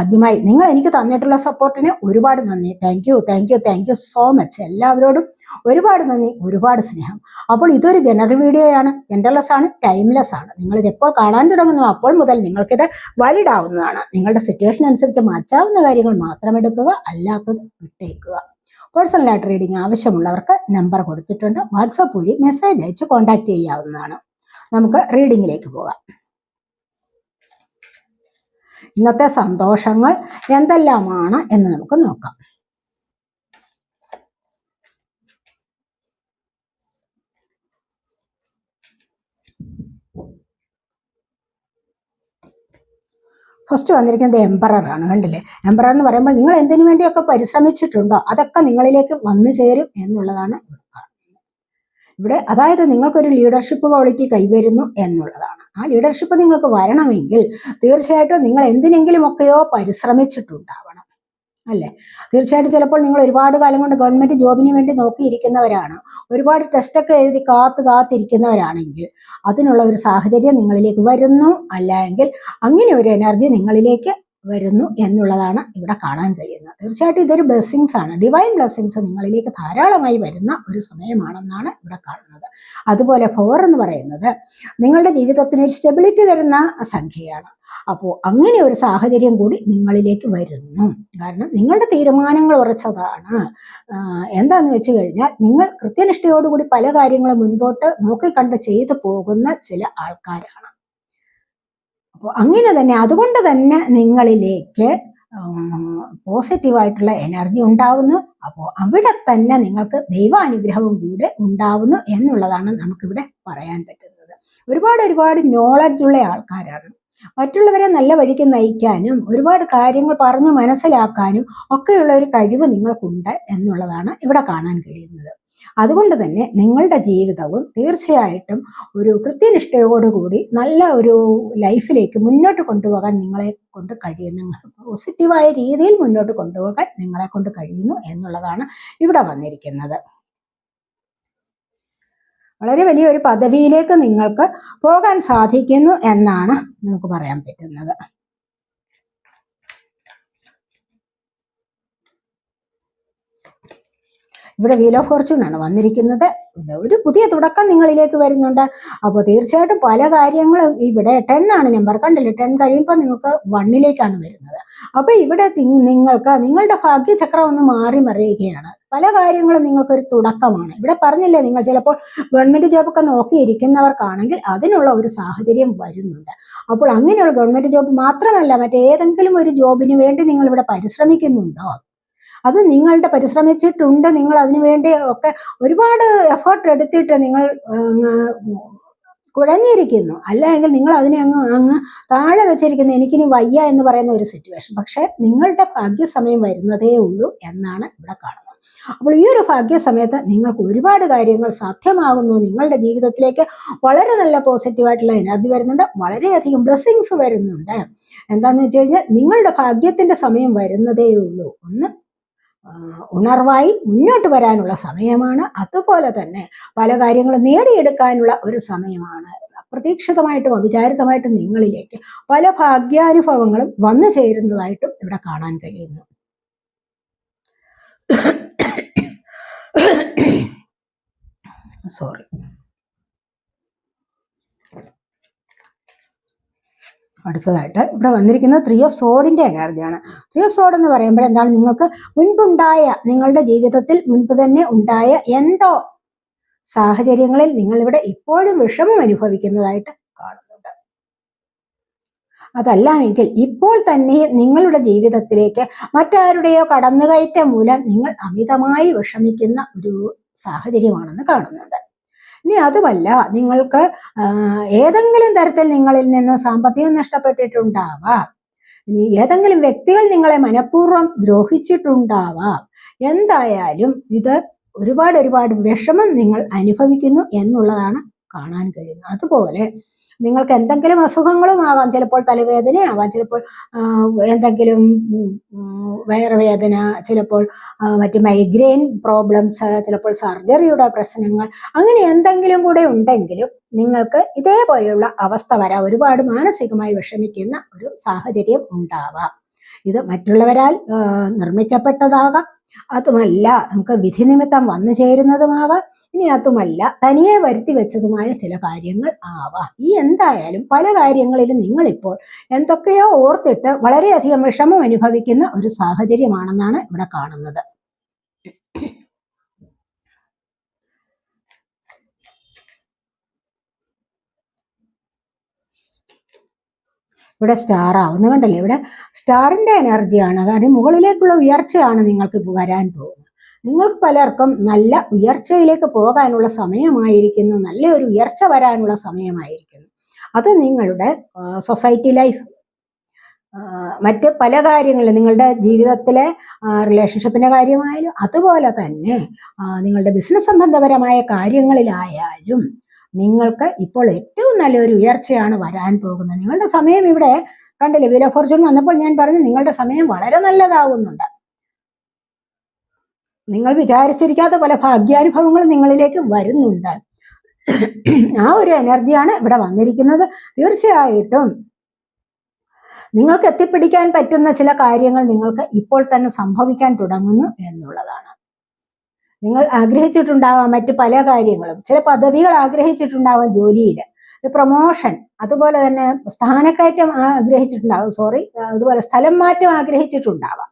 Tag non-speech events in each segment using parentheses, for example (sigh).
ആദ്യമായി നിങ്ങൾ എനിക്ക് തന്നിട്ടുള്ള സപ്പോർട്ടിന് ഒരുപാട് നന്ദി. Thank you thank you thank you so much എല്ലാവരോടും ഒരുപാട് നന്ദി ഒരുപാട് സ്നേഹം. അപ്പോൾ ഇതൊരു ജനറൽ വീഡിയോയാണ് ജെൻഡർലെസ് ആണ് ടൈംലെസ് ആണ്. നിങ്ങൾ എപ്പോൾ കാണാൻ തുടങ്ങുന്നു അപ്പോൾ മുതൽ നിങ്ങൾക്കിത് വാലിഡ് ആവുന്നതാണ് നിങ്ങളുടെ സിറ്റുവേഷൻ അനുസരിച്ച് മാറ്റാവുന്ന കാര്യങ്ങൾ മാത്രം എടുക്കുക അല്ലാത്തത് വിട്ടേക്കുക. പേഴ്സണലായിട്ട് റീഡിംഗ് ആവശ്യമുള്ളവർക്ക് നമ്പർ കൊടുത്തിട്ടുണ്ട്. വാട്സപ്പ് വഴി മെസ്സേജ് അയച്ച് കോൺടാക്ട് ചെയ്യാവുന്നതാണ്. നമുക്ക് റീഡിങ്ങിലേക്ക് പോകാം. ഇന്നത്തെ സന്തോഷങ്ങൾ എന്തെല്ലാമാണ് എന്ന് നമുക്ക് നോക്കാം. ഫസ്റ്റ് വന്നിരിക്കുന്നത് എംബറർ ആണ് കണ്ടില്ലേ? എംപറർ എന്ന് പറയുമ്പോൾ നിങ്ങൾ എന്തിനു വേണ്ടിയൊക്കെ പരിശ്രമിച്ചിട്ടുണ്ടോ? അതൊക്കെ നിങ്ങളിലേക്ക് വന്നു ചേരും എന്നുള്ളതാണ് ഇവിടെ. അതായത് നിങ്ങൾക്കൊരു ലീഡർഷിപ്പ് ക്വാളിറ്റി കൈവരുന്നു എന്നുള്ളതാണ്. ആ ലീഡർഷിപ്പ് നിങ്ങൾക്ക് വരണമെങ്കിൽ തീർച്ചയായിട്ടും നിങ്ങൾ എന്തിനെങ്കിലുമൊക്കെയോ പരിശ്രമിച്ചിട്ടുണ്ടാവണം. അല്ലേ? തീർച്ചയായിട്ടും ചിലപ്പോൾ നിങ്ങൾ ഒരുപാട് കാലം കൊണ്ട് ഗവൺമെന്റ് ജോബിന് വേണ്ടി നോക്കിയിരിക്കുന്നവരാണ്. ഒരുപാട് ടെസ്റ്റൊക്കെ എഴുതി കാത്ത് കാത്തിരിക്കുന്നവരാണെങ്കിൽ അതിനുള്ള ഒരു സാഹചര്യം നിങ്ങളിലേക്ക് വരുന്നു. അല്ലെങ്കിൽ അങ്ങനെ ഒരു എനർജി നിങ്ങളിലേക്ക് വരുന്നു എന്നുള്ളതാണ് ഇവിടെ കാണാൻ കഴിയുന്നത്. തീർച്ചയായിട്ടും ഇതൊരു ബ്ലെസ്സിങ്സ് ആണ്. ഡിവൈൻ ബ്ലെസ്സിങ്സ് നിങ്ങളിലേക്ക് ധാരാളമായി വരുന്ന ഒരു സമയമാണെന്നാണ് ഇവിടെ കാണുന്നത്. അതുപോലെ ഫോർ എന്ന് പറയുന്നത് നിങ്ങളുടെ ജീവിതത്തിന് ഒരു സ്റ്റെബിലിറ്റി തരുന്ന സംഖ്യയാണ്. അപ്പോൾ അങ്ങനെ ഒരു സാഹചര്യം കൂടി നിങ്ങളിലേക്ക് വരുന്നു. കാരണം നിങ്ങളുടെ തീരുമാനങ്ങൾ ഉറച്ചതാണ്. എന്താന്ന് വെച്ച് കഴിഞ്ഞാൽ നിങ്ങൾ കൃത്യനിഷ്ഠയോടുകൂടി പല കാര്യങ്ങളും മുൻപോട്ട് നോക്കിക്കണ്ട് ചെയ്തു പോകുന്ന ചില ആൾക്കാരാണ്. അപ്പോൾ അങ്ങനെ തന്നെ അതുകൊണ്ട് തന്നെ നിങ്ങളിലേക്ക് പോസിറ്റീവായിട്ടുള്ള എനർജി ഉണ്ടാവുന്നു. അപ്പോൾ അവിടെ തന്നെ നിങ്ങൾക്ക് ദൈവാനുഗ്രഹവും കൂടെ ഉണ്ടാവുന്നു എന്നുള്ളതാണ് നമുക്കിവിടെ പറയാൻ പറ്റുന്നത്. ഒരുപാട് ഒരുപാട് നോളജ് ഉള്ള ആൾക്കാരാണ്. മറ്റുള്ളവരെ നല്ല വഴിക്ക് നയിക്കാനും ഒരുപാട് കാര്യങ്ങൾ പറഞ്ഞു മനസ്സിലാക്കാനും ഒക്കെയുള്ള ഒരു കഴിവ് നിങ്ങൾക്കുണ്ട് എന്നുള്ളതാണ് ഇവിടെ കാണാൻ കഴിയുന്നത്. അതുകൊണ്ട് തന്നെ നിങ്ങളുടെ ജീവിതവും തീർച്ചയായിട്ടും ഒരു കൃത്യനിഷ്ഠയോടുകൂടി നല്ല ഒരു ലൈഫിലേക്ക് മുന്നോട്ട് കൊണ്ടുപോകാൻ നിങ്ങളെ കൊണ്ട് കഴിയുന്നു. പോസിറ്റീവായ രീതിയിൽ മുന്നോട്ട് കൊണ്ടുപോകാൻ നിങ്ങളെ കൊണ്ട് കഴിയുന്നു എന്നുള്ളതാണ് ഇവിടെ വന്നിരിക്കുന്നത്. വളരെ വലിയൊരു പദവിയിലേക്ക് നിങ്ങൾക്ക് പോകാൻ സാധിക്കുന്നു എന്നാണ് നമുക്ക് പറയാൻ പറ്റുന്നത്. ഇവിടെ വീൽ ഓഫ് ഫോർച്യൂൺ ആണ് വന്നിരിക്കുന്നത്. ഒരു പുതിയ തുടക്കം നിങ്ങളിലേക്ക് വരുന്നുണ്ട്. അപ്പോൾ തീർച്ചയായിട്ടും പല കാര്യങ്ങളും ഇവിടെ ടെൻ ആണ് നമ്പർ കണ്ടില്ലേ? ടെൻ കഴിയുമ്പോൾ നിങ്ങൾക്ക് വണ്ണിലേക്കാണ് വരുന്നത്. അപ്പോൾ ഇവിടെ നിങ്ങൾക്ക് നിങ്ങളുടെ ഭാഗ്യചക്രം ഒന്ന് മാറി മറിയുകയാണ്. പല കാര്യങ്ങളും നിങ്ങൾക്കൊരു തുടക്കമാണ്. ഇവിടെ പറഞ്ഞില്ലേ നിങ്ങൾ ചിലപ്പോൾ ഗവൺമെന്റ് ജോബൊക്കെ നോക്കിയിരിക്കുന്നവർക്കാണെങ്കിൽ അതിനുള്ള ഒരു സാഹചര്യം വരുന്നുണ്ട്. അപ്പോൾ അങ്ങനെയുള്ള ഗവൺമെന്റ് ജോബ് മാത്രമല്ല മറ്റേതെങ്കിലും ഒരു ജോബിന് വേണ്ടി നിങ്ങൾ ഇവിടെ പരിശ്രമിക്കുന്നുണ്ടോ? അത് നിങ്ങളുടെ പരിശ്രമിച്ചിട്ടുണ്ട് നിങ്ങൾ അതിനു വേണ്ടി ഒക്കെ ഒരുപാട് എഫേർട്ട് എടുത്തിട്ട് നിങ്ങൾ കുഴഞ്ഞിരിക്കുന്നു. അല്ലെങ്കിൽ നിങ്ങൾ അതിനെ അങ്ങ് അങ്ങ് താഴെ വെച്ചിരിക്കുന്നു. എനിക്കിനി വയ്യ എന്ന് പറയുന്ന ഒരു സിറ്റുവേഷൻ പക്ഷെ നിങ്ങളുടെ ഭാഗ്യസമയം വരുന്നതേ ഉള്ളൂ എന്നാണ് ഇവിടെ കാണുന്നത്. അപ്പോൾ ഈ ഒരു ഭാഗ്യസമയത്ത് നിങ്ങൾക്ക് ഒരുപാട് കാര്യങ്ങൾ സാധ്യമാകുന്നു. നിങ്ങളുടെ ജീവിതത്തിലേക്ക് വളരെ നല്ല പോസിറ്റീവായിട്ടുള്ള എനർജി വരുന്നുണ്ട്. വളരെയധികം ബ്ലെസ്സിങ്സ് വരുന്നുണ്ട്. എന്താന്ന് വെച്ച് കഴിഞ്ഞാൽ നിങ്ങളുടെ ഭാഗ്യത്തിന്റെ സമയം വരുന്നതേ ഉള്ളൂ. ഒന്ന് ഉണർവായി മുന്നോട്ട് വരാനുള്ള സമയമാണ്. അതുപോലെ തന്നെ പല കാര്യങ്ങളും നേടിയെടുക്കാനുള്ള ഒരു സമയമാണ്. അപ്രതീക്ഷിതമായിട്ടും അവിചാരിതമായിട്ടും നിങ്ങളിലേക്ക് പല ഭാഗ്യാനുഭവങ്ങളും വന്നു ചേരുന്നതായിട്ടും ഇവിടെ കാണാൻ കഴിയുന്നു. (coughs) സോറി അടുത്തതായിട്ട് ഇവിടെ വന്നിരിക്കുന്നത് ത്രീ ഓഫ് സോഡിന്റെ എനർജിയാണ് ത്രീ ഓഫ് സോഡ് എന്ന് പറയുമ്പോൾ എന്താണ്? നിങ്ങൾക്ക് മുൻപുണ്ടായ നിങ്ങളുടെ ജീവിതത്തിൽ മുൻപ് തന്നെ ഉണ്ടായ എന്തോ സാഹചര്യങ്ങളിൽ നിങ്ങളിവിടെ ഇപ്പോഴും വിഷമം അനുഭവിക്കുന്നതായിട്ട് കാണുന്നുണ്ട്. അതല്ലെങ്കിൽ ഇപ്പോൾ തന്നെ നിങ്ങളുടെ ജീവിതത്തിലേക്ക് മറ്റാരുടെയോ കടന്നുകയറ്റം മൂലം നിങ്ങൾ അമിതമായി വിഷമിക്കുന്ന ഒരു സാഹചര്യമാണെന്ന് കാണുന്നുണ്ട്. ഇനി അതുമല്ല നിങ്ങൾക്ക് ഏതെങ്കിലും തരത്തിൽ നിങ്ങളിൽ നിന്ന് സാമ്പത്തികം നഷ്ടപ്പെട്ടിട്ടുണ്ടാവാം. ഇനി ഏതെങ്കിലും വ്യക്തികൾ നിങ്ങളെ മനഃപൂർവം ദ്രോഹിച്ചിട്ടുണ്ടാവാം. എന്തായാലും ഇത് ഒരുപാട് ഒരുപാട് വിഷമം നിങ്ങൾ അനുഭവിക്കുന്നു എന്നുള്ളതാണ് കാണാൻ കഴിയുന്നത്. അതുപോലെ നിങ്ങൾക്ക് എന്തെങ്കിലും അസുഖങ്ങളും ആവാം. ചിലപ്പോൾ തലവേദനയാവാം ചിലപ്പോൾ എന്തെങ്കിലും വയറുവേദന ചിലപ്പോൾ മറ്റ് മൈഗ്രെയിൻ പ്രോബ്ലംസ് ചിലപ്പോൾ സർജറിയുടെ പ്രശ്നങ്ങൾ അങ്ങനെ എന്തെങ്കിലും കൂടെ ഉണ്ടെങ്കിലും നിങ്ങൾക്ക് ഇതേപോലെയുള്ള അവസ്ഥ വരാം ഒരുപാട് മാനസികമായി വിഷമിക്കുന്ന ഒരു സാഹചര്യം ഉണ്ടാവാം. ഇത് മറ്റുള്ളവരാൽ നിർമ്മിക്കപ്പെട്ടതാകാം. അതുമല്ല നമുക്ക് വിധി നിമിത്തം വന്നു ചേരുന്നതുമാവാം ഇനി അതുമല്ല തനിയെ വരുത്തി വെച്ചതുമായ ചില കാര്യങ്ങൾ ആവാം. ഈ എന്തായാലും പല കാര്യങ്ങളിലും നിങ്ങളിപ്പോൾ എന്തൊക്കെയോ ഓർത്തിട്ട് വളരെയധികം വിഷമം അനുഭവിക്കുന്ന ഒരു സാഹചര്യമാണെന്നാണ് ഇവിടെ കാണുന്നത്. ഇവിടെ സ്റ്റാർ ആവുന്നു കണ്ടല്ലേ? ഇവിടെ സ്റ്റാറിന്റെ എനർജിയാണ്. കാരണം മുകളിലേക്കുള്ള ഉയർച്ചയാണ് നിങ്ങൾക്ക് വരാൻ പോകുന്നത്. നിങ്ങൾക്ക് പലർക്കും നല്ല ഉയർച്ചയിലേക്ക് പോകാനുള്ള സമയമായിരിക്കുന്നു. നല്ല ഒരു ഉയർച്ച വരാനുള്ള സമയമായിരിക്കുന്നു. അത് നിങ്ങളുടെ സൊസൈറ്റി ലൈഫ് മറ്റ് പല കാര്യങ്ങളിലും നിങ്ങളുടെ ജീവിതത്തിലെ റിലേഷൻഷിപ്പിന്റെ കാര്യമായാലും അതുപോലെ തന്നെ നിങ്ങളുടെ ബിസിനസ് സംബന്ധപരമായ കാര്യങ്ങളിലായാലും നിങ്ങൾക്ക് ഇപ്പോൾ ഏറ്റവും നല്ലൊരു ഉയർച്ചയാണ് വരാൻ പോകുന്നത്. നിങ്ങളുടെ സമയം ഇവിടെ കണ്ടില്ലേ? വില ഫോർച്യൂൺ വന്നപ്പോൾ ഞാൻ പറഞ്ഞു നിങ്ങളുടെ സമയം വളരെ നല്ലതാവുന്നുണ്ട്. നിങ്ങൾ വിചാരിച്ചിരിക്കാത്ത പല ഭാഗ്യാനുഭവങ്ങളും നിങ്ങളിലേക്ക് വരുന്നുണ്ട്. ആ ഒരു എനർജിയാണ് ഇവിടെ വന്നിരിക്കുന്നത്. തീർച്ചയായിട്ടും നിങ്ങൾക്ക് എത്തിപ്പിടിക്കാൻ പറ്റുന്ന ചില കാര്യങ്ങൾ നിങ്ങൾക്ക് ഇപ്പോൾ തന്നെ സംഭവിക്കാൻ തുടങ്ങുന്നു എന്നുള്ളതാണ്. നിങ്ങൾ ആഗ്രഹിച്ചിട്ടുണ്ടാവാം മറ്റു പല കാര്യങ്ങളും. ചില പദവികൾ ആഗ്രഹിച്ചിട്ടുണ്ടാവാം ജോലിയിൽ. പ്രൊമോഷൻ അതുപോലെ തന്നെ സ്ഥാനക്കയറ്റം ആഗ്രഹിച്ചിട്ടുണ്ടാവും സോറി അതുപോലെ സ്ഥലം മാറ്റം ആഗ്രഹിച്ചിട്ടുണ്ടാവാം.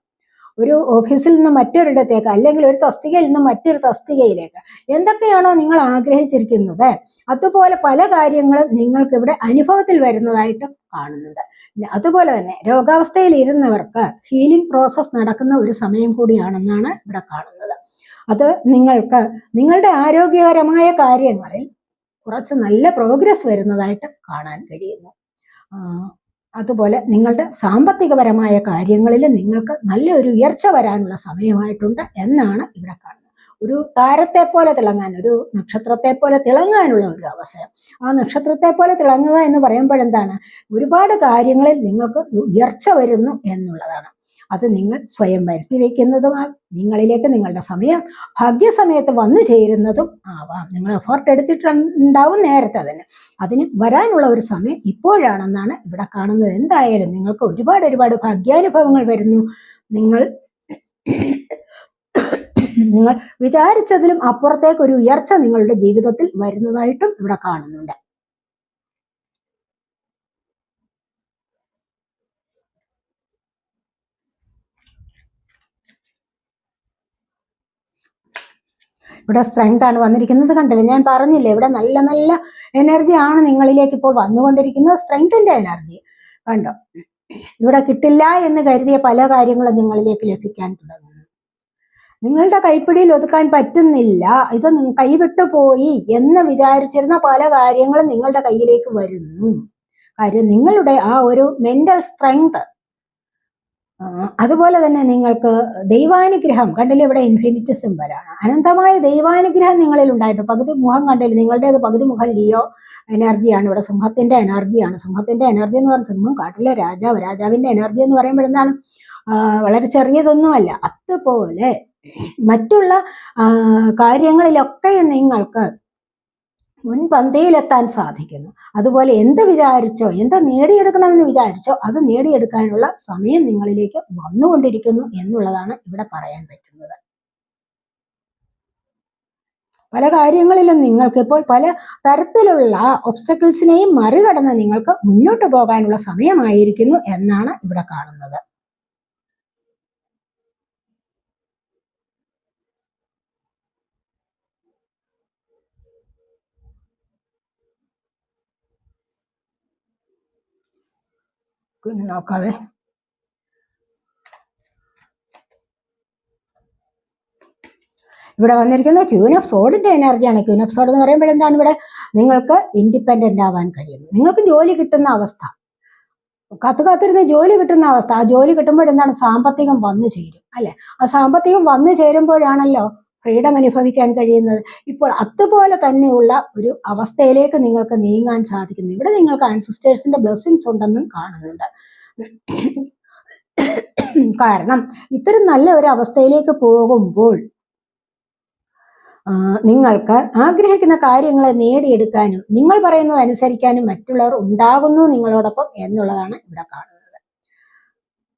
ഒരു ഓഫീസിൽ നിന്ന് മറ്റൊരിടത്തേക്ക് അല്ലെങ്കിൽ ഒരു തസ്തികയിൽ നിന്ന് മറ്റൊരു തസ്തികയിലേക്ക് എന്തൊക്കെയാണോ നിങ്ങൾ ആഗ്രഹിച്ചിരിക്കുന്നത്? അതുപോലെ പല കാര്യങ്ങളും നിങ്ങൾക്ക് ഇവിടെ അനുഭവത്തിൽ വരുന്നതായിട്ട് കാണുന്നുണ്ട്. അതുപോലെ തന്നെ രോഗാവസ്ഥയിൽ ഇരുന്നവർക്ക് ഹീലിംഗ് പ്രോസസ്സ് നടക്കുന്ന ഒരു സമയം കൂടിയാണെന്നാണ് ഇവിടെ കാണുന്നത്. അത് നിങ്ങൾക്ക് നിങ്ങളുടെ ആരോഗ്യകരമായ കാര്യങ്ങളിൽ കുറച്ച് നല്ല പ്രോഗ്രസ് വരുന്നതായിട്ട് കാണാൻ കഴിയുന്നു. അതുപോലെ നിങ്ങളുടെ സാമ്പത്തികപരമായ കാര്യങ്ങളിൽ നിങ്ങൾക്ക് നല്ലൊരു ഉയർച്ച വരാനുള്ള സമയമായിട്ടുണ്ട് എന്നാണ് ഇവിടെ കാണുന്നത്. ഒരു താരത്തെ പോലെ തിളങ്ങാൻ ഒരു നക്ഷത്രത്തെ പോലെ തിളങ്ങാനുള്ള ഒരു അവസരം. ആ നക്ഷത്രത്തെ പോലെ തിളങ്ങുക എന്ന് പറയുമ്പോഴെന്താണ്? ഒരുപാട് കാര്യങ്ങളിൽ നിങ്ങൾക്ക് ഉയർച്ച വരുന്നു എന്നുള്ളതാണ്. അത് നിങ്ങൾ സ്വയം വരുത്തി വയ്ക്കുന്നതുമാകും നിങ്ങളിലേക്ക് നിങ്ങളുടെ സമയം ഭാഗ്യസമയത്ത് വന്നു ചേരുന്നതും ആവാം. നിങ്ങൾ എഫേർട്ട് എടുത്തിട്ടുണ്ടാവും നേരത്തെ തന്നെ. അതിന് വരാനുള്ള ഒരു സമയം ഇപ്പോഴാണെന്നാണ് ഇവിടെ കാണുന്നത്. എന്തായാലും നിങ്ങൾക്ക് ഒരുപാട് ഒരുപാട് ഭാഗ്യാനുഭവങ്ങൾ വരുന്നു. നിങ്ങൾ നിങ്ങൾ വിചാരിച്ചതിലും അപ്പുറത്തേക്ക് ഒരു ഉയർച്ച നിങ്ങളുടെ ജീവിതത്തിൽ വരുന്നതായിട്ടും ഇവിടെ കാണുന്നുണ്ട്. ഇവിടെ സ്ട്രെങ്ത് ആണ് വന്നിരിക്കുന്നത് കണ്ടില്ല? ഞാൻ പറഞ്ഞില്ലേ ഇവിടെ നല്ല നല്ല എനർജി ആണ് നിങ്ങളിലേക്ക് ഇപ്പോൾ വന്നുകൊണ്ടിരിക്കുന്നത്. സ്ട്രെങ്തിന്റെ എനർജി കണ്ടോ? ഇവിടെ കിട്ടില്ല എന്ന് കരുതിയ പല കാര്യങ്ങളും നിങ്ങളിലേക്ക് ലഭിക്കാൻ തുടങ്ങുന്നു. നിങ്ങളുടെ കൈപ്പിടിയിൽ ഒതുക്കാൻ പറ്റുന്നില്ല. ഇത് കൈവിട്ടു പോയി എന്ന് വിചാരിച്ചിരുന്ന പല കാര്യങ്ങളും നിങ്ങളുടെ കയ്യിലേക്ക് വരുന്നു. കാര്യം നിങ്ങളുടെ ആ ഒരു മെന്റൽ സ്ട്രെങ്ത് അതുപോലെ തന്നെ നിങ്ങൾക്ക് ദൈവാനുഗ്രഹം കണ്ടില്ലേ ഇവിടെ ഇൻഫിനിറ്റ് സിമ്പലാണ് അനന്തമായ ദൈവാനുഗ്രഹം നിങ്ങളിൽ ഉണ്ടായിട്ട് പകുതി മുഖം കണ്ടില്ലേ? നിങ്ങളുടേത് പകുതി മുഖം ലിയോ എനർജിയാണ് ഇവിടെ സിംഹത്തിന്റെ എനർജിയാണ് സിംഹത്തിന്റെ എനർജി എന്ന് പറഞ്ഞാൽ സിംഹം കാട്ടിലെ രാജാവ്. രാജാവിന്റെ എനർജി എന്ന് പറയുമ്പോൾ എന്താണ് വളരെ ചെറിയതൊന്നുമല്ല. അതുപോലെ മറ്റുള്ള കാര്യങ്ങളിലൊക്കെ നിങ്ങൾക്ക് മുൻപന്തിയിലെത്താൻ സാധിക്കുന്നു. അതുപോലെ എന്ത് വിചാരിച്ചോ എന്ത് നേടിയെടുക്കണമെന്ന് വിചാരിച്ചോ അത് നേടിയെടുക്കാനുള്ള സമയം നിങ്ങളിലേക്ക് വന്നുകൊണ്ടിരിക്കുന്നു എന്നുള്ളതാണ് ഇവിടെ പറയാൻ പറ്റുന്നത്. പല കാര്യങ്ങളിലും നിങ്ങൾക്ക് ഇപ്പോൾ പല തരത്തിലുള്ള ഒബ്സ്റ്റക്കിൾസിനെയും മറികടന്ന് നിങ്ങൾക്ക് മുന്നോട്ട് പോകാനുള്ള സമയമായിരിക്കുന്നു എന്നാണ് ഇവിടെ കാണുന്നത്. പിന്നെ നോക്കാവേ. ഇവിടെ വന്നിരിക്കുന്ന ക്യൂൻ ഓഫ് സോഡിന്റെ എനർജിയാണ് ക്യൂൻ ഓഫ് സോഡ് എന്ന് പറയുമ്പോൾ എന്താണ് ഇവിടെ? നിങ്ങൾക്ക് ഇൻഡിപെൻഡന്റ് ആവാൻ കഴിയുന്നു. നിങ്ങൾക്ക് ജോലി കിട്ടുന്ന അവസ്ഥ. കത്ത് കാത്തിരുന്ന് ജോലി കിട്ടുന്ന അവസ്ഥ. ആ ജോലി കിട്ടുമ്പോൾ എന്താണ്? സാമ്പത്തികം വന്നു ചേരും. അല്ലെ? ആ സാമ്പത്തികം വന്നു ചേരുമ്പോഴാണല്ലോ ഫ്രീഡം അനുഭവിക്കാൻ കഴിയുന്നത്. ഇപ്പോൾ അതുപോലെ തന്നെയുള്ള ഒരു അവസ്ഥയിലേക്ക് നിങ്ങൾക്ക് നീങ്ങാൻ സാധിക്കുന്നു. ഇവിടെ നിങ്ങൾക്ക് ആൻസിസ്റ്റേഴ്സിന്റെ ബ്ലെസ്സിങ്സ് ഉണ്ടെന്നും കാണുന്നുണ്ട്. കാരണം ഇത്തരം നല്ല ഒരു അവസ്ഥയിലേക്ക് പോകുമ്പോൾ നിങ്ങൾക്ക് ആഗ്രഹിക്കുന്ന കാര്യങ്ങളെ നേടിയെടുക്കാനും നിങ്ങൾ പറയുന്നത് അനുസരിക്കാനും മറ്റുള്ളവർ ഉണ്ടാകുന്നു നിങ്ങളോടൊപ്പം എന്നുള്ളതാണ് ഇവിടെ കാണുന്നത്.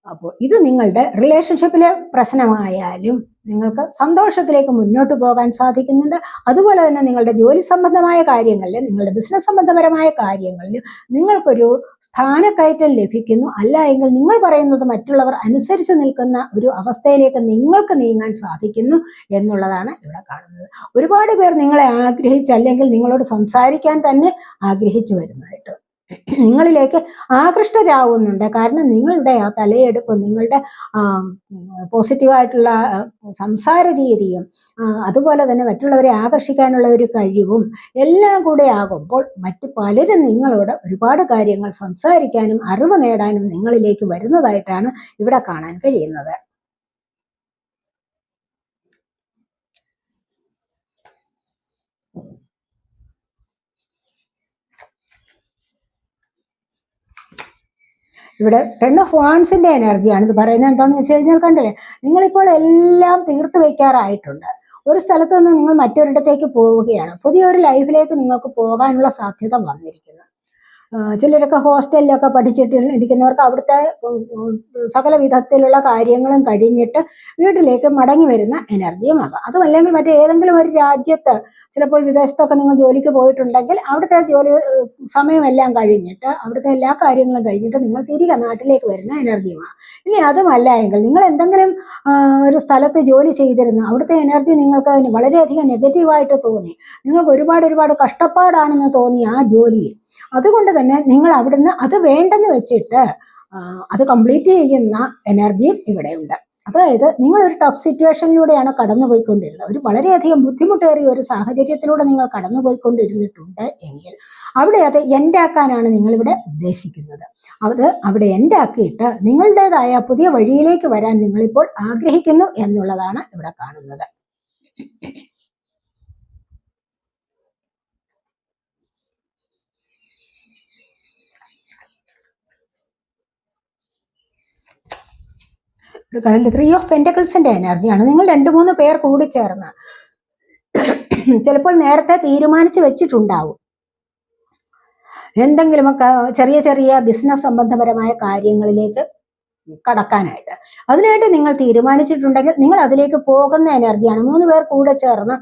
അപ്പോൾ ഇത് നിങ്ങളുടെ റിലേഷൻഷിപ്പിലെ പ്രശ്നമായാലും നിങ്ങൾക്ക് സന്തോഷത്തിലേക്ക് മുന്നോട്ട് പോകാൻ സാധിക്കുന്നുണ്ട്. അതുപോലെ തന്നെ നിങ്ങളുടെ ജോലി സംബന്ധമായ കാര്യങ്ങളിൽ നിങ്ങളുടെ ബിസിനസ് സംബന്ധപരമായ കാര്യങ്ങളിൽ നിങ്ങൾക്കൊരു സ്ഥാനക്കയറ്റം ലഭിക്കുന്നു. അല്ല എങ്കിൽ നിങ്ങൾ പറയുന്നത് മറ്റുള്ളവർ അനുസരിച്ച് നിൽക്കുന്ന ഒരു അവസ്ഥയിലേക്ക് നിങ്ങൾക്ക് നീങ്ങാൻ സാധിക്കുന്നു എന്നുള്ളതാണ് ഇവിടെ കാണുന്നത്. ഒരുപാട് പേർ നിങ്ങളെ ആഗ്രഹിച്ച് അല്ലെങ്കിൽ നിങ്ങളോട് സംസാരിക്കാൻ തന്നെ ആഗ്രഹിച്ചു വരുന്നതായിട്ട് നിങ്ങളിലേക്ക് ആകൃഷ്ടരാകുന്നുണ്ട് കാരണം നിങ്ങളുടെ ആ തലയെടുപ്പും നിങ്ങളുടെ പോസിറ്റീവായിട്ടുള്ള സംസാര രീതിയും അതുപോലെ തന്നെ മറ്റുള്ളവരെ ആകർഷിക്കാനുള്ള ഒരു കഴിവും എല്ലാം കൂടെ ആകുമ്പോൾ മറ്റു പലരും നിങ്ങളോട് ഒരുപാട് കാര്യങ്ങൾ സംസാരിക്കാനും അറിവ് നേടാനും നിങ്ങളിലേക്ക് വരുന്നതായിട്ടാണ് ഇവിടെ കാണാൻ കഴിയുന്നത്. ഇവിടെ ടെൻ ഓഫ് വാൺസിന്റെ എനർജിയാണ് ഇത് പറയുന്നത് എന്താണെന്ന് വെച്ച് കഴിഞ്ഞാൽ കണ്ടില്ലേ? നിങ്ങളിപ്പോൾ എല്ലാം തീർത്തു വയ്ക്കാറായിട്ടുണ്ട് ഒരു സ്ഥലത്ത് നിന്ന് നിങ്ങൾ മറ്റൊരിടത്തേക്ക് പോവുകയാണ്. പുതിയൊരു ലൈഫിലേക്ക് നിങ്ങൾക്ക് പോകാനുള്ള സാധ്യത വന്നിരിക്കുന്നു. ചിലരൊക്കെ ഹോസ്റ്റലിലൊക്കെ പഠിച്ചിട്ട് ഇരിക്കുന്നവർക്ക് അവിടുത്തെ സകല വിധത്തിലുള്ള കാര്യങ്ങളും കഴിഞ്ഞിട്ട് വീട്ടിലേക്ക് മടങ്ങി വരുന്ന എനർജിയും ആകാം. അതുമല്ലെങ്കിൽ മറ്റേതെങ്കിലും ഒരു രാജ്യത്ത് ചിലപ്പോൾ വിദേശത്തൊക്കെ നിങ്ങൾ ജോലിക്ക് പോയിട്ടുണ്ടെങ്കിൽ അവിടുത്തെ ജോലി സമയമെല്ലാം കഴിഞ്ഞിട്ട് അവിടുത്തെ എല്ലാ കാര്യങ്ങളും കഴിഞ്ഞിട്ട് നിങ്ങൾ തിരികെ നാട്ടിലേക്ക് വരുന്ന എനർജിയുമാണ് ഇനി അതുമല്ല എങ്കിൽ നിങ്ങൾ എന്തെങ്കിലും ഒരു സ്ഥലത്ത് ജോലി ചെയ്തിരുന്നു അവിടുത്തെ എനർജി നിങ്ങൾക്ക് വളരെയധികം നെഗറ്റീവായിട്ട് തോന്നി. നിങ്ങൾക്ക് ഒരുപാട് ഒരുപാട് കഷ്ടപ്പാടാണെന്ന് തോന്നി ആ ജോലിയിൽ. അതുകൊണ്ട് തന്നെ നിങ്ങൾ അവിടുന്ന് അത് വേണ്ടെന്ന് വെച്ചിട്ട് അത് കംപ്ലീറ്റ് ചെയ്യുന്ന എനർജിയും ഇവിടെ ഉണ്ട്. അതായത് നിങ്ങൾ ഒരു ടഫ് സിറ്റുവേഷനിലൂടെയാണ് കടന്നുപോയിക്കൊണ്ടിരുന്നത്. ഒരു വളരെയധികം ബുദ്ധിമുട്ടേറിയ ഒരു സാഹചര്യത്തിലൂടെ നിങ്ങൾ കടന്നുപോയിക്കൊണ്ടിരുന്നിട്ടുണ്ട് എങ്കിൽ അവിടെ അത് എൻഡാക്കാനാണ് നിങ്ങളിവിടെ ഉദ്ദേശിക്കുന്നത്. അത് അവിടെ എൻഡാക്കിയിട്ട് നിങ്ങളുടേതായ പുതിയ വഴിയിലേക്ക് വരാൻ നിങ്ങളിപ്പോൾ ആഗ്രഹിക്കുന്നു എന്നുള്ളതാണ് ഇവിടെ കാണുന്നത്. കടലിൽ ത്രീ ഓഫ് പെന്റക്കിൾസിന്റെ എനർജിയാണ് നിങ്ങൾ രണ്ട് മൂന്ന് പേർ കൂടി ചേർന്ന് ചിലപ്പോൾ നേരത്തെ തീരുമാനിച്ചു വെച്ചിട്ടുണ്ടാവും. എന്തെങ്കിലുമൊക്കെ ചെറിയ ചെറിയ ബിസിനസ് സംബന്ധപരമായ കാര്യങ്ങളിലേക്ക് കടക്കാനായിട്ട്. അതിനായിട്ട് നിങ്ങൾ തീരുമാനിച്ചിട്ടുണ്ടെങ്കിൽ നിങ്ങൾ അതിലേക്ക് പോകുന്ന എനർജിയാണ് മൂന്ന് പേർ കൂടെ ചേർന്ന്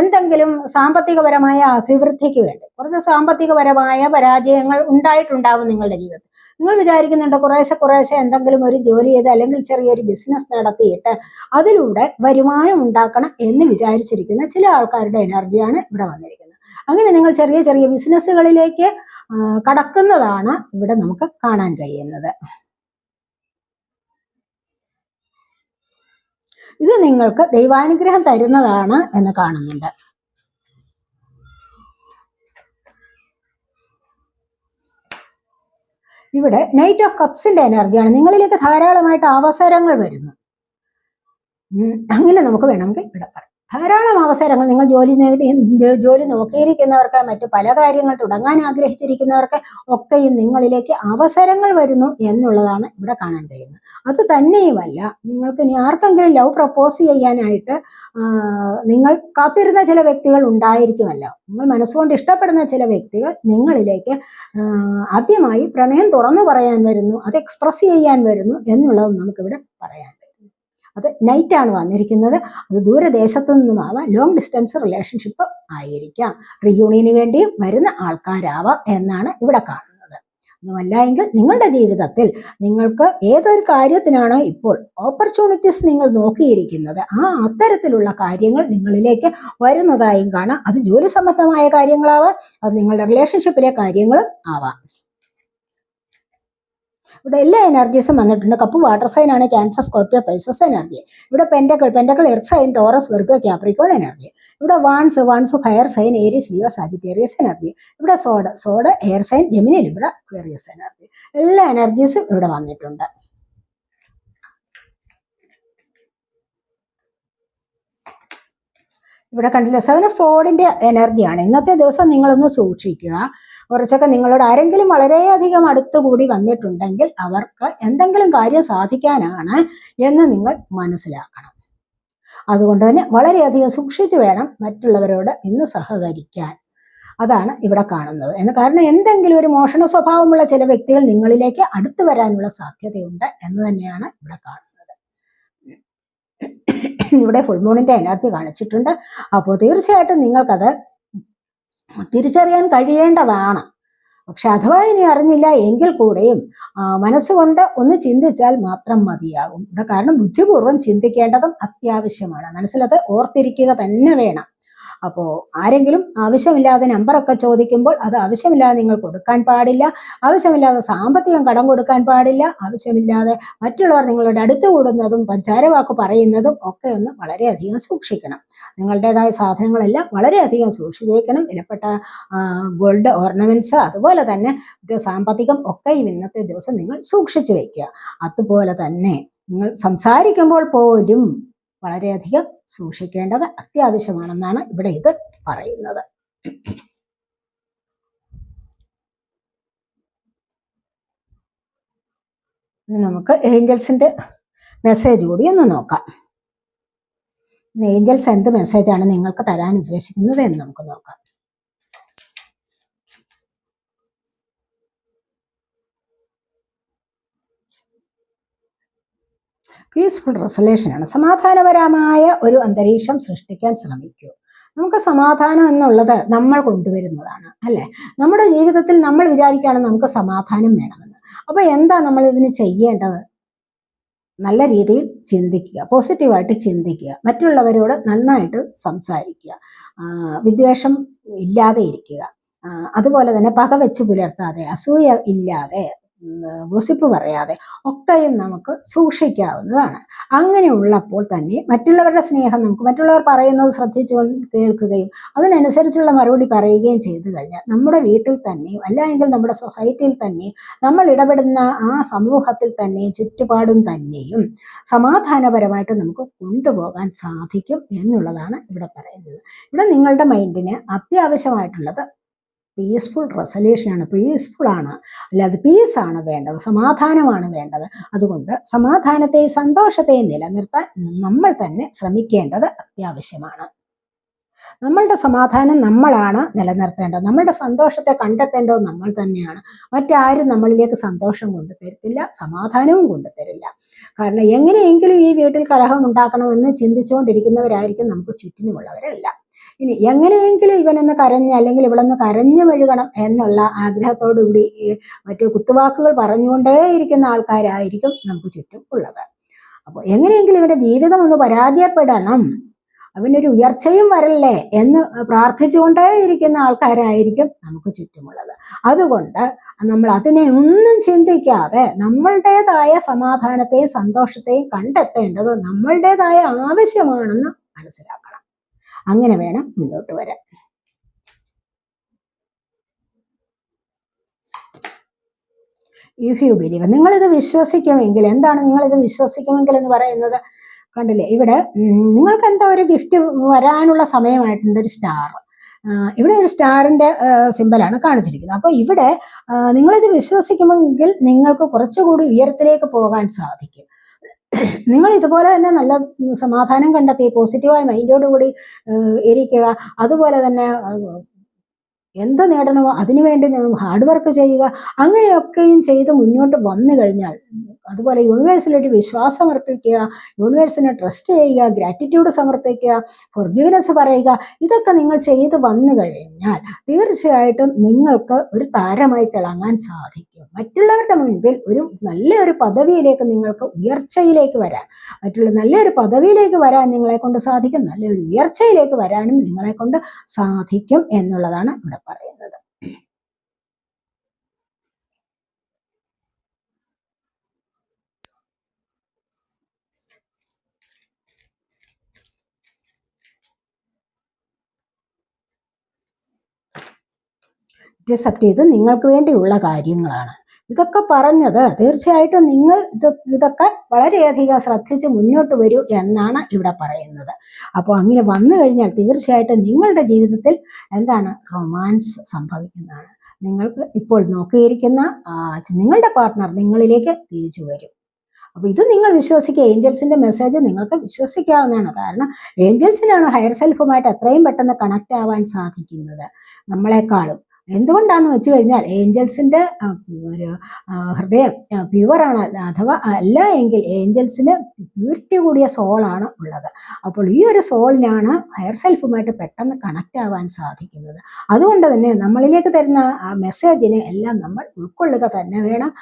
എന്തെങ്കിലും സാമ്പത്തികപരമായ അഭിവൃദ്ധിക്ക് വേണ്ടി കുറച്ച് സാമ്പത്തികപരമായ പരാജയങ്ങൾ ഉണ്ടായിട്ടുണ്ടാവും നിങ്ങളുടെ ജീവിതത്തിൽ. നിങ്ങൾ വിചാരിക്കുന്നുണ്ട് കുറേശ്ശെ കുറേശ്ശെ എന്തെങ്കിലും ഒരു ജോലി ചെയ്ത് അല്ലെങ്കിൽ ചെറിയൊരു ബിസിനസ് നടത്തിയിട്ട് അതിലൂടെ വരുമാനം ഉണ്ടാക്കണം എന്ന് വിചാരിച്ചിരിക്കുന്ന ചില ആൾക്കാരുടെ എനർജിയാണ് ഇവിടെ വന്നിരിക്കുന്നത്. അങ്ങനെ നിങ്ങൾ ചെറിയ ചെറിയ ബിസിനസ്സുകളിലേക്ക് കടക്കുന്നതാണ് ഇവിടെ നമുക്ക് കാണാൻ കഴിയുന്നത്. ഇത് നിങ്ങൾക്ക് ദൈവാനുഗ്രഹം തരുന്നതാണ് എന്ന് കാണുന്നുണ്ട്. ഇവിടെ നൈറ്റ് ഓഫ് കപ്സിന്റെ എനർജിയാണ്. നിങ്ങളിലേക്ക് ധാരാളമായിട്ട് അവസരങ്ങൾ വരുന്നു. അങ്ങനെ നമുക്ക് വേണമെങ്കിൽ ഇവിടെ പറയാം. ധാരാളം അവസരങ്ങൾ നിങ്ങൾ ജോലി നേടി ജോലി നോക്കിയിരിക്കുന്നവർക്ക് മറ്റ് പല കാര്യങ്ങൾ തുടങ്ങാൻ ആഗ്രഹിച്ചിരിക്കുന്നവർക്ക് ഒക്കെയും നിങ്ങളിലേക്ക് അവസരങ്ങൾ വരുന്നു എന്നുള്ളതാണ് ഇവിടെ കാണാൻ കഴിയുന്നത്. അത് തന്നെയുമല്ല നിങ്ങൾക്ക് ഇനി ആർക്കെങ്കിലും ലവ് പ്രപ്പോസ് ചെയ്യാനായിട്ട് നിങ്ങൾ കാത്തിരുന്ന ചില വ്യക്തികൾ ഉണ്ടായിരിക്കുമല്ലോ. നിങ്ങൾ മനസ്സുകൊണ്ട് ഇഷ്ടപ്പെടുന്ന ചില വ്യക്തികൾ നിങ്ങളിലേക്ക് ആദ്യമായി പ്രണയം തുറന്നു പറയാൻ വരുന്നു അത് എക്സ്പ്രസ് ചെയ്യാൻ വരുന്നു എന്നുള്ളത് നമുക്കിവിടെ പറ്റും അത് നൈറ്റാണ് വന്നിരിക്കുന്നത്. അത് ദൂരദേശത്തു നിന്നുമാവാം ലോങ് ഡിസ്റ്റൻസ് റിലേഷൻഷിപ്പ് ആയിരിക്കാം. റിയൂണിയന് വേണ്ടി വരുന്ന ആൾക്കാരാവാം എന്നാണ് ഇവിടെ കാണുന്നത്. ഒന്നുമല്ല എങ്കിൽ നിങ്ങളുടെ ജീവിതത്തിൽ നിങ്ങൾക്ക് ഏതൊരു കാര്യത്തിനാണ് ഇപ്പോൾ ഓപ്പർച്യൂണിറ്റീസ് നിങ്ങൾ നോക്കിയിരിക്കുന്നത്? ആ അത്തരത്തിലുള്ള കാര്യങ്ങൾ നിങ്ങളിലേക്ക് വരുന്നതായും കാണാം. അത് ജോലി സംബന്ധമായ കാര്യങ്ങളാവാം. അത് നിങ്ങളുടെ റിലേഷൻഷിപ്പിലെ കാര്യങ്ങളും ആവാം. ഇവിടെ എല്ലാ എനർജീസും വന്നിട്ടുണ്ട്. കപ്പ് വാട്ടർ സൈൻ ആണ് ക്യാൻസർ സ്കോർപ്പിയോ പൈസസ് എനർജി ഇവിടെ പെൻഡകൾ പെൻഡകൾ earth sign Taurus Virgo Capricorn energy ഇവിടെ wands wands fire sign Aries Leo Sagittarius energy ഇവിടെ swords swords air sign Gemini Libra Aquarius energy എല്ലാ എനർജീസും ഇവിടെ വന്നിട്ടുണ്ട്. ഇവിടെ കണ്ടില്ല? സെവൻ ഓഫ് സോഡിന്റെ എനർജിയാണ്. ഇന്നത്തെ ദിവസം നിങ്ങളൊന്ന് സൂക്ഷിക്കുക. കുറച്ചൊക്കെ നിങ്ങളോട് ആരെങ്കിലും വളരെയധികം അടുത്തുകൂടി വന്നിട്ടുണ്ടെങ്കിൽ അവർക്ക് എന്തെങ്കിലും കാര്യം സാധിക്കാനാണ് എന്ന് നിങ്ങൾ മനസ്സിലാക്കണം. അതുകൊണ്ട് തന്നെ വളരെയധികം സൂക്ഷിച്ചു വേണം മറ്റുള്ളവരോട് ഇന്ന് സഹകരിക്കാൻ. അതാണ് ഇവിടെ കാണുന്നത്. എന്ന് കാരണം എന്തെങ്കിലും ഒരു മോഷണ സ്വഭാവമുള്ള ചില വ്യക്തികൾ നിങ്ങളിലേക്ക് അടുത്തു വരാനുള്ള സാധ്യതയുണ്ട് എന്ന് തന്നെയാണ് ഇവിടെ കാണുന്നത്. (laughs) ഇവിടെ ഫുൾമൂണിന്റെ എനർജി കാണിച്ചിട്ടുണ്ട്. അപ്പോൾ തീർച്ചയായിട്ടും നിങ്ങൾക്കത് തിരിച്ചറിയാൻ കഴിയേണ്ടതാണ്. പക്ഷെ അഥവാ ഇനി അറിഞ്ഞില്ല എങ്കിൽ കൂടെയും മനസ്സുകൊണ്ട് ഒന്ന് ചിന്തിച്ചാൽ മാത്രം മതിയാകും. ഇവിടെ കാരണം ബുദ്ധിപൂർവം ചിന്തിക്കേണ്ടതും അത്യാവശ്യമാണ്. മനസ്സിലത് ഓർത്തിരിക്കുക തന്നെ വേണം. അപ്പോൾ ആരെങ്കിലും ആവശ്യമില്ലാതെ നമ്പറൊക്കെ ചോദിക്കുമ്പോൾ അത് ആവശ്യമില്ലാതെ നിങ്ങൾ കൊടുക്കാൻ പാടില്ല. ആവശ്യമില്ലാതെ സാമ്പത്തികം കടം കൊടുക്കാൻ പാടില്ല. ആവശ്യമില്ലാതെ മറ്റുള്ളവർ നിങ്ങളുടെ അടുത്ത് കൂടുന്നതും പഞ്ചാരവാക്ക് പറയുന്നതും ഒക്കെ ഒന്ന് വളരെയധികം സൂക്ഷിക്കണം. നിങ്ങളുടേതായ സാധനങ്ങളെല്ലാം വളരെയധികം സൂക്ഷിച്ചു വെക്കണം വിലപ്പെട്ട ഗോൾഡ് ഓർണമെന്റ്സ് അതുപോലെ തന്നെ മറ്റ് സാമ്പത്തികം ഒക്കെയും ഇന്നത്തെ ദിവസം നിങ്ങൾ സൂക്ഷിച്ചു വെക്കുക. അതുപോലെ തന്നെ നിങ്ങൾ സംസാരിക്കുമ്പോൾ പോലും വളരെയധികം സൂക്ഷിക്കേണ്ടത് അത്യാവശ്യമാണെന്നാണ് ഇവിടെ ഇത് പറയുന്നത്. നമുക്ക് ഏഞ്ചൽസിന്റെ മെസ്സേജ് കൂടി ഒന്ന് നോക്കാം. ഏഞ്ചൽസ് എന്ത് മെസ്സേജാണ് നിങ്ങൾക്ക് തരാൻ ഉദ്ദേശിക്കുന്നത് എന്ന് നമുക്ക് നോക്കാം. പീസ്ഫുൾ റെസൊല്യൂഷനാണ് സമാധാനപരമായ ഒരു അന്തരീക്ഷം സൃഷ്ടിക്കാൻ ശ്രമിക്കൂ. നമുക്ക് സമാധാനം എന്നുള്ളത് നമ്മൾ കൊണ്ടുവരുന്നതാണ് അല്ലെ? നമ്മുടെ ജീവിതത്തിൽ നമ്മൾ വിചാരിക്കുകയാണ് നമുക്ക് സമാധാനം വേണമെന്ന്. അപ്പൊ എന്താ നമ്മൾ ഇതിന് ചെയ്യേണ്ടത്? നല്ല രീതിയിൽ ചിന്തിക്കുക പോസിറ്റീവായിട്ട് ചിന്തിക്കുക മറ്റുള്ളവരോട് നന്നായിട്ട് സംസാരിക്കുക വിദ്വേഷം ഇല്ലാതെ ഇരിക്കുക അതുപോലെ തന്നെ പക വെച്ച് പുലർത്താതെ അസൂയ ഇല്ലാതെ ഗോസിപ്പ് പറയാതെ ഒക്കെയും നമുക്ക് സൂക്ഷിക്കാവുന്നതാണ്. അങ്ങനെ ഉള്ളപ്പോൾ തന്നെ മറ്റുള്ളവരുടെ സ്നേഹം നമുക്ക് മറ്റുള്ളവർ പറയുന്നത് ശ്രദ്ധിച്ചു കേൾക്കുകയും അതിനനുസരിച്ചുള്ള മറുപടി പറയുകയും ചെയ്തു കഴിഞ്ഞാൽ നമ്മുടെ വീട്ടിൽ തന്നെ അല്ലെങ്കിൽ നമ്മുടെ സൊസൈറ്റിയിൽ തന്നെ നമ്മൾ ഇടപെടുന്ന ആ സമൂഹത്തിൽ തന്നെ ചുറ്റുപാടും തന്നെയും സമാധാനപരമായിട്ട് നമുക്ക് കൊണ്ടുപോകാൻ സാധിക്കും എന്നുള്ളതാണ് ഇവിടെ പറയുന്നത്. ഇവിടെ നിങ്ങളുടെ മൈൻഡിന് അത്യാവശ്യമായിട്ടുള്ളത് പീസ്ഫുൾ റെസൊല്യൂഷനാണ് പീസ്ഫുള്ളാണ് അല്ലാതെ പീസാണ് വേണ്ടത്. സമാധാനമാണ് വേണ്ടത്. അതുകൊണ്ട് സമാധാനത്തെയും സന്തോഷത്തെയും നിലനിർത്താൻ നമ്മൾ തന്നെ ശ്രമിക്കേണ്ടത് അത്യാവശ്യമാണ്. നമ്മളുടെ സമാധാനം നമ്മളാണ് നിലനിർത്തേണ്ടത്. നമ്മളുടെ സന്തോഷത്തെ കണ്ടെത്തേണ്ടത് നമ്മൾ തന്നെയാണ്. മറ്റാരും നമ്മളിലേക്ക് സന്തോഷം കൊണ്ടുതരത്തില്ല സമാധാനവും കൊണ്ടുതരില്ല. കാരണം എങ്ങനെയെങ്കിലും ഈ വീട്ടിൽ കലഹം ഉണ്ടാക്കണമെന്ന് ചിന്തിച്ചുകൊണ്ടിരിക്കുന്നവരായിരിക്കും നമുക്ക് ചുറ്റിനുമുള്ളവരല്ല. ഇനി എങ്ങനെയെങ്കിലും ഇവനൊന്ന് കരഞ്ഞ് അല്ലെങ്കിൽ ഇവളൊന്ന് കരഞ്ഞു മെഴുകണം എന്നുള്ള ആഗ്രഹത്തോടുകൂടി മറ്റു കുത്തുവാക്കുകൾ പറഞ്ഞുകൊണ്ടേയിരിക്കുന്ന ആൾക്കാരായിരിക്കും നമുക്ക് ചുറ്റും ഉള്ളത്. അപ്പോൾ എങ്ങനെയെങ്കിലും ഇവന്റെ ജീവിതം ഒന്ന് പരാജയപ്പെടണം. അവനൊരു ഉയർച്ചയും വരല്ലേ എന്ന് പ്രാർത്ഥിച്ചുകൊണ്ടേ ഇരിക്കുന്ന ആൾക്കാരായിരിക്കും നമുക്ക് ചുറ്റുമുള്ളത്. അതുകൊണ്ട് നമ്മൾ അതിനെ ഒന്നും ചിന്തിക്കാതെ നമ്മളുടേതായ സമാധാനത്തെയും സന്തോഷത്തെയും കണ്ടെത്തേണ്ടത് നമ്മളുടേതായ ആവശ്യമാണെന്ന് മനസ്സിലാക്കണം. അങ്ങനെ വേണം മുന്നോട്ട് വരാൻ. If you believe. നിങ്ങളിത് വിശ്വസിക്കുമെങ്കിൽ എന്താണ് നിങ്ങളിത് വിശ്വസിക്കുമെങ്കിൽ എന്ന് പറയുന്നത് കണ്ടില്ലേ? ഇവിടെ നിങ്ങൾക്ക് എന്താ ഒരു ഗിഫ്റ്റ് വരാനുള്ള സമയമായിട്ടുണ്ട് ഒരു സ്റ്റാർ ഇവിടെ ഒരു സ്റ്റാറിന്റെ സിമ്പലാണ് കാണിച്ചിരിക്കുന്നത്. അപ്പോൾ ഇവിടെ നിങ്ങളിത് വിശ്വസിക്കുമെങ്കിൽ നിങ്ങൾക്ക് കുറച്ചുകൂടി ഉയരത്തിലേക്ക് പോകാൻ സാധിക്കും. നിങ്ങൾ ഇതുപോലെ തന്നെ നല്ല സമാധാനം കണ്ടെത്തി പോസിറ്റീവായ മൈൻഡോടുകൂടി ഇരിക്കുക. അതുപോലെ തന്നെ എന്ത് നേടണമോ അതിനുവേണ്ടി ഹാർഡ് വർക്ക് ചെയ്യുക. അങ്ങനെയൊക്കെയും ചെയ്ത് മുന്നോട്ട് വന്നു കഴിഞ്ഞാൽ അതുപോലെ യൂണിവേഴ്സിലൊരു വിശ്വാസം അർപ്പിക്കുക യൂണിവേഴ്സിനെ ട്രസ്റ്റ് ചെയ്യുക ഗ്രാറ്റിറ്റ്യൂഡ് സമർപ്പിക്കുക ഫൊർഗിവ്നെസ് പറയുക ഇതൊക്കെ നിങ്ങൾ ചെയ്ത് വന്നു കഴിഞ്ഞാൽ തീർച്ചയായിട്ടും നിങ്ങൾക്ക് ഒരു താരമായി തിളങ്ങാൻ സാധിക്കും. മറ്റുള്ളവരുടെ മുൻപിൽ ഒരു നല്ലൊരു പദവിയിലേക്ക് നിങ്ങൾക്ക് ഉയർച്ചയിലേക്ക് വരാൻ മറ്റുള്ള നല്ലൊരു പദവിയിലേക്ക് വരാൻ നിങ്ങളെ കൊണ്ട് സാധിക്കും നല്ലൊരു ഉയർച്ചയിലേക്ക് വരാനും നിങ്ങളെ കൊണ്ട് സാധിക്കും എന്നുള്ളതാണ് ഇവിടെ സബ് ചെയ്ത് നിങ്ങൾക്ക് വേണ്ടിയുള്ള കാര്യങ്ങളാണ്. ഇതൊക്കെ പറഞ്ഞത് തീർച്ചയായിട്ടും നിങ്ങൾ ഇത് ഇതൊക്കെ വളരെയധികം ശ്രദ്ധിച്ച് മുന്നോട്ട് വരൂ എന്നാണ് ഇവിടെ പറയുന്നത്. അപ്പോൾ അങ്ങനെ വന്നു കഴിഞ്ഞാൽ തീർച്ചയായിട്ടും നിങ്ങളുടെ ജീവിതത്തിൽ എന്താണ് റൊമാൻസ് സംഭവിക്കുന്നതാണ്. നിങ്ങൾക്ക് ഇപ്പോൾ നോക്കിയിരിക്കുന്ന നിങ്ങളുടെ പാർട്ട്ണർ നിങ്ങളിലേക്ക് തിരിച്ചു വരും. അപ്പോൾ ഇത് നിങ്ങൾ വിശ്വസിക്കുക. ഏഞ്ചൽസിന്റെ മെസ്സേജ് നിങ്ങൾക്ക് വിശ്വസിക്കാവുന്നതാണ്. കാരണം ഏഞ്ചൽസിനാണ് ഹയർ സെൽഫുമായിട്ട് എത്രയും പെട്ടെന്ന് കണക്റ്റ് ആവാൻ സാധിക്കുന്നത് നമ്മളെക്കാളും. എന്തുകൊണ്ടാന്ന് വെച്ച് കഴിഞ്ഞാൽ ഏഞ്ചൽസിന്റെ ഒരു ഹൃദയം പ്യുവറാണ് അഥവാ അല്ല എങ്കിൽ ഏഞ്ചൽസിന് പ്യൂരിറ്റി കൂടിയ സോളാണ് ഉള്ളത്. അപ്പോൾ ഈ ഒരു സോളിനാണ് ഹയർ സെൽഫുമായിട്ട് പെട്ടെന്ന് കണക്റ്റ് ആവാൻ സാധിക്കുന്നത്. അതുകൊണ്ട് തന്നെ നമ്മളിലേക്ക് തരുന്ന ആ മെസ്സേജിനെ എല്ലാം നമ്മൾ ഉൾക്കൊള്ളുക തന്നെ വേണം.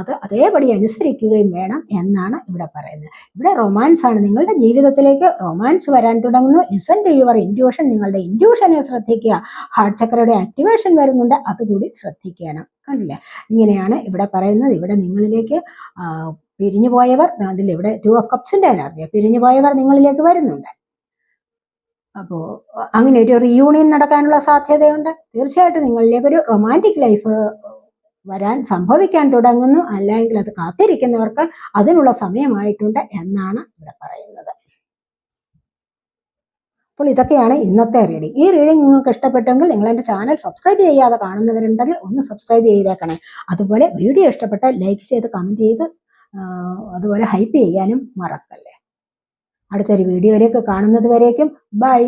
അത് അതേപടി അനുസരിക്കുകയും വേണം എന്നാണ് ഇവിടെ പറയുന്നത്. ഇവിടെ റൊമാൻസ് ആണ്. നിങ്ങളുടെ ജീവിതത്തിലേക്ക് റൊമാൻസ് വരാൻ തുടങ്ങുന്നു. ലിസൺ ടു യുവർ ഇൻഡ്യൂഷൻ നിങ്ങളുടെ ഇൻഡ്യൂഷനെ ശ്രദ്ധിക്കുക. ഹാർട്ട് ചക്രയുടെ ആക്ടിവേഷൻ വരുന്നുണ്ട്. അതുകൂടി ശ്രദ്ധിക്കണം. കണ്ടില്ലേ? ഇങ്ങനെയാണ് ഇവിടെ പറയുന്നത്. ഇവിടെ നിങ്ങളിലേക്ക് പിരിഞ്ഞു പോയവർ ഇവിടെ ടു ഓഫ് കപ്സിന്റെ എനർജി പിരിഞ്ഞു പോയവർ നിങ്ങളിലേക്ക് വരുന്നുണ്ട്. അപ്പോൾ അങ്ങനെ ഒരു റീയൂണിയൻ നടക്കാനുള്ള സാധ്യതയുണ്ട്. തീർച്ചയായിട്ടും നിങ്ങളിലേക്ക് ഒരു റൊമാന്റിക് ലൈഫ് വരാൻ സംഭവിക്കാൻ തുടങ്ങുന്നു. അല്ലെങ്കിൽ അത് കാത്തിരിക്കുന്നവർക്ക് അതിനുള്ള സമയമായിട്ടുണ്ട് എന്നാണ് ഇവിടെ പറയുന്നത്. അപ്പോൾ ഇതൊക്കെയാണ് ഇന്നത്തെ റീഡിംഗ് ഈ റീഡിംഗ് നിങ്ങൾക്ക് ഇഷ്ടപ്പെട്ടെങ്കിൽ നിങ്ങൾ എന്റെ ചാനൽ സബ്സ്ക്രൈബ് ചെയ്യാതെ കാണുന്നവരുണ്ടെങ്കിൽ ഒന്ന് സബ്സ്ക്രൈബ് ചെയ്തേക്കണേ. അതുപോലെ വീഡിയോ ഇഷ്ടപ്പെട്ടാൽ ലൈക്ക് ചെയ്ത് കമന്റ് ചെയ്ത് അതുപോലെ ഹൈപ്പ് ചെയ്യാനും മറക്കല്ലേ. അടുത്തൊരു വീഡിയോയിലേക്ക് കാണുന്നത് വരേക്കും. ബൈ.